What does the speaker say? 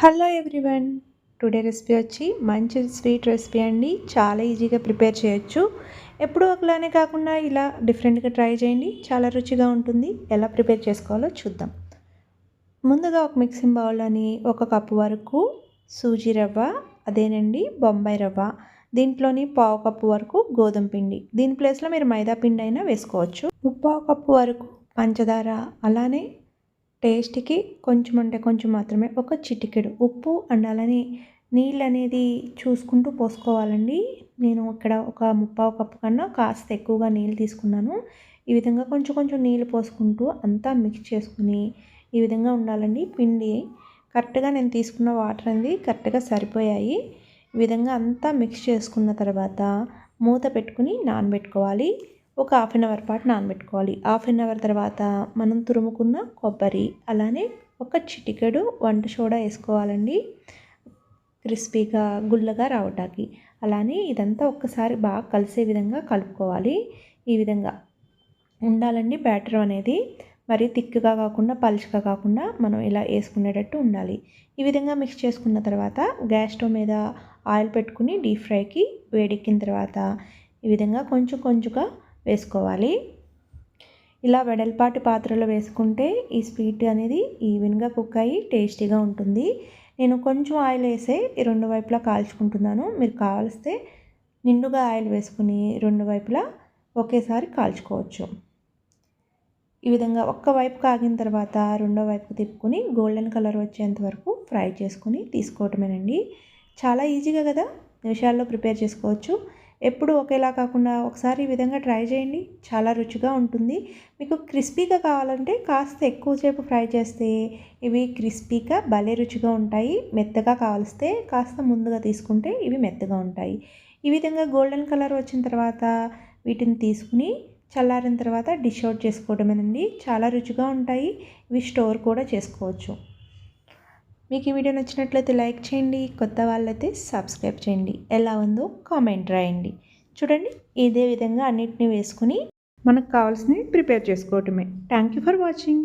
Hello everyone today recipe వచ్చి మంచి sweet recipe అండి. చాలా ఈజీగా ప్రిపేర్ చేయొచ్చు. ఎప్పుడూ ఒకలానే కాకుండా ఇలా డిఫరెంట్గా ట్రై చేయండి. చాలా రుచిగా ఉంటుంది. ఎలా ప్రిపేర్ చేసుకోవాలో చూద్దాం. ముందుగా ఒక మిక్సింగ్ బౌల్లోని ఒక కప్పు వరకు సూజీ రవ్వ అదేనండి బొంబాయి రవ్వ. దీంట్లోని పావు కప్పు వరకు గోధుమ పిండి. దీని ప్లేస్లో మీరు మైదా పిండి అయినా వేసుకోవచ్చు. ముప్పావు కప్పు వరకు పంచదార అలానే టేస్ట్కి కొంచెం అంటే కొంచెం మాత్రమే ఒక చిటికెడు. ఉప్పు అండ్ అలానే నీళ్ళు అనేది చూసుకుంటూ పోసుకోవాలండి. నేను ఇక్కడ ఒక ముప్పావు కప్పు కన్నా కాస్త ఎక్కువగా నీళ్ళు తీసుకున్నాను. ఈ విధంగా కొంచెం కొంచెం నీళ్ళు పోసుకుంటూ అంతా మిక్స్ చేసుకుని ఈ విధంగా ఉండాలండి పిండి. కరెక్ట్గా నేను తీసుకున్న వాటర్ అనేది కరెక్ట్గా సరిపోయాయి. ఈ విధంగా అంతా మిక్స్ చేసుకున్న తర్వాత మూత పెట్టుకుని నానబెట్టుకోవాలి. ఒక హాఫ్ అన్ అవర్ పాటు నానబెట్టుకోవాలి. హాఫ్ అన్ అవర్ తర్వాత మనం తురుముకున్న కొబ్బరి అలానే ఒక చిటికెడు వంట సోడా వేసుకోవాలండి. క్రిస్పీగా గుల్లగా రావటానికి. అలానే ఇదంతా ఒక్కసారి బాగా కలిసే విధంగా కలుపుకోవాలి. ఈ విధంగా ఉండాలండి బ్యాటర్ అనేది. మరి థిక్గా కాకుండా పలుచగా కాకుండా మనం ఇలా వేసుకునేటట్టు ఉండాలి. ఈ విధంగా మిక్స్ చేసుకున్న తర్వాత గ్యాస్ స్టవ్ మీద ఆయిల్ పెట్టుకుని డీప్ ఫ్రైకి వేడెక్కిన తర్వాత ఈ విధంగా కొంచెం కొంచెంగా వేసుకోవాలి. ఇలా వెడల్పాటి పాత్రలో వేసుకుంటే ఈ స్వీట్ అనేది ఈవెన్గా కుక్ అయ్యి టేస్టీగా ఉంటుంది. నేను కొంచెం ఆయిల్ వేసే రెండు వైపులా కాల్చుకుంటున్నాను. మీరు కావలిస్తే నిండుగా ఆయిల్ వేసుకుని రెండు వైపులా ఒకేసారి కాల్చుకోవచ్చు. ఈ విధంగా ఒక్క వైపు కాగిన తర్వాత రెండో వైపు తిప్పుకొని గోల్డెన్ కలర్ వచ్చేంత వరకు ఫ్రై చేసుకొని తీసుకోవటమేనండి. చాలా ఈజీగా కదా. నిమిషాల్లో ప్రిపేర్ చేసుకోవచ్చు. ఎప్పుడు ఒకేలా కాకుండా ఒకసారి ఈ విధంగా ట్రై చేయండి. చాలా రుచిగా ఉంటుంది. మీకు క్రిస్పీగా కావాలంటే కాస్త ఎక్కువసేపు ఫ్రై చేస్తే ఇవి క్రిస్పీగా భలే రుచిగా ఉంటాయి. మెత్తగా కావలిస్తే కాస్త ముందుగా తీసుకుంటే ఇవి మెత్తగా ఉంటాయి. ఈ విధంగా గోల్డెన్ కలర్ వచ్చిన తర్వాత వీటిని తీసుకుని చల్లారిన తర్వాత డిష్ అవుట్ చేసుకోవడమేనండి. చాలా రుచిగా ఉంటాయి. ఇవి స్టోర్ కూడా చేసుకోవచ్చు. మీకు ఈ వీడియో నచ్చినట్లయితే లైక్ చేయండి కొత్త వాళ్ళైతే సబ్స్క్రైబ్ చేయండి. ఎలా ఉందో కామెంట్ రాయండి. చూడండి ఇదే విధంగా అన్నిటిని వేసుకుని మనకు కావాల్సినవి ప్రిపేర్ చేసుకోవటమే. Thank you for watching.